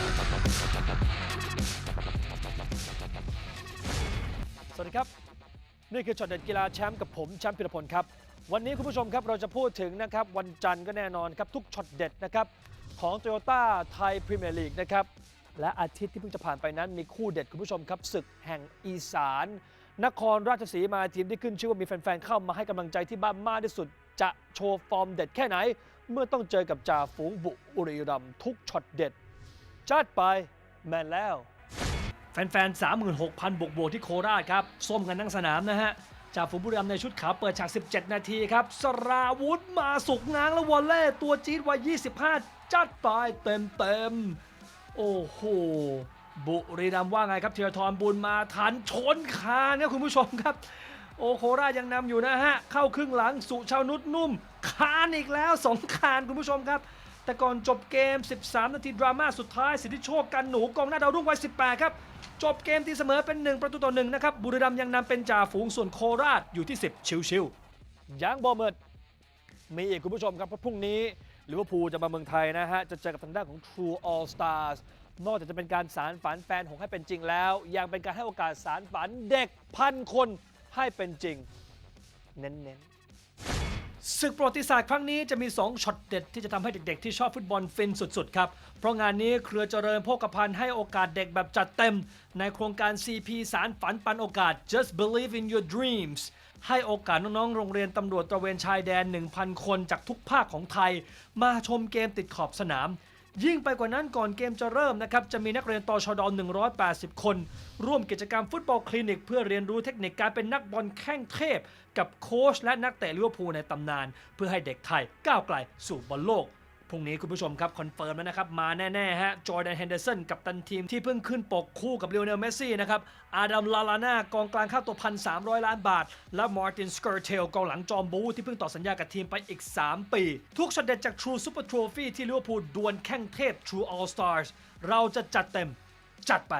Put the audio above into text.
สวัสดีครับ นี่คือช็อตเด็ดกีฬาแชมป์กับผมแชมป์พิรพลครับ วันนี้คุณผู้ชมครับเราจะพูดถึงนะครับวันจันทร์ก็แน่นอนครับ ทุกช็อตเด็ดนะครับของ t o y ยต้าไทยพรีเมียร์ลีกนะครับและอาทิตย์ที่เพิ่งจะผ่านไปนั้นมีคู่เด็ดคุณผู้ชมครับศึกแห่งอีสาน นครราชสีมาทีมที่ขึ้นชื่อว่ามีแฟนๆเข้ามาให้กำลังใจที่บ้านมากที่สุด จะโชว์ฟอร์มเด็ดแค่ไหน เมื่อต้องเจอกับจ่าฝูงบุรีรัมย์ทุกช็อตเด็ด จัดไปแมนแล้ว แฟนๆ 36,000 บวกบวกๆที่โคราชครับ ส้มกันทั้งสนามนะฮะ จากฝูงบุรีรัมย์ในชุดขาวเปิดฉาก 17 นาทีครับ สราวุธมาสุกง้างแล้วอลเล่ตัวจี๊ดวัย 25 จัดไปเต็มเต็มๆโอ้โห บุรีรัมย์ว่าไงครับเทียทรบุญมาทันชนคานครับคุณผู้ชมครับ โอโคราชยังนำอยู่นะฮะ เข้าครึ่งหลังสุชาวนุชนุ่ม คานอีกแล้วสองคานคุณผู้ชมครับ แต่ก่อนจบเกม 13 นาทีดราม่าสุดท้ายสิทธิโชคกันหนูกองหน้าดาวรุ่งวัย 18 ครับ จบเกมที่เสมอเป็น 1 ประตูต่อ 1 นะครับ บุรีรัมย์ยังนำเป็นจ่าฝูงส่วนโคราชอยู่ที่ 10 ชิวๆยังบอเมิดมีอีกคุณผู้ชมครับเพราะพรุ่งนี้ลิเวอร์พูลจะมาเมืองไทยนะฮะ จะเจอกับทางด้านของ True All Stars นอกจากจะเป็นการสารฝันแฟนหงให้เป็นจริงแล้ว ยังเป็นการให้โอกาสสารฝันเด็กพันคนให้เป็นจริง เน้นๆ ศึกประวัติศาสตร์ครั้งนี้จะมี 2ช็อตเด็ดที่จะทำให้เด็กๆ ที่ชอบฟุตบอลฟินสุดๆ ครับ เพราะงานนี้เครือเจริญโภคภัณฑ์ให้โอกาสเด็กแบบจัดเต็ม ในโครงการ CP สารฝันปันโอกาส Just Believe in Your Dreams ให้โอกาสน้องๆ โรงเรียนตำรวจตระเวนชายแดน 1,000 คนจากทุกภาคของไทย มาชมเกมติดขอบสนาม ยิ่งไปกว่านั้นก่อนเกมจะเริ่มนะครับจะมีนักเรียนตชด180 คน ร่วมกิจกรรมฟุตบอลคลินิก เพื่อเรียนรู้เทคนิคการเป็นนักบอลแข้งเทพ กับโค้ชและนักเตะลิเวอร์พูลในตำนาน เพื่อให้เด็กไทยก้าวไกลสู่บอลโลก พรุ่งนี้คุณผู้ชมครับคอนเฟิร์มแล้วนะครับ มาแน่ ๆ ฮะจอร์แดนเฮนเดอร์สันกับตันทีมที่เพิ่งขึ้นปกคู่กับเล o โอเนลเมสซี่นะครับอาดัมลาลาน่ากองกลางค่าตัวพันสามล้านบาท และมาร์ตินสเกอร์เทลกองหลังจอมบูที่เพิ่งต่อสัญญากับทีมไปอีก 3 ปี ทุกช็อตเด็ดจาก True Super Trophy ที่ลิเวอร์พูลดวลแข้งเทพ True All Stars เราจะจัดเต็มจัดไป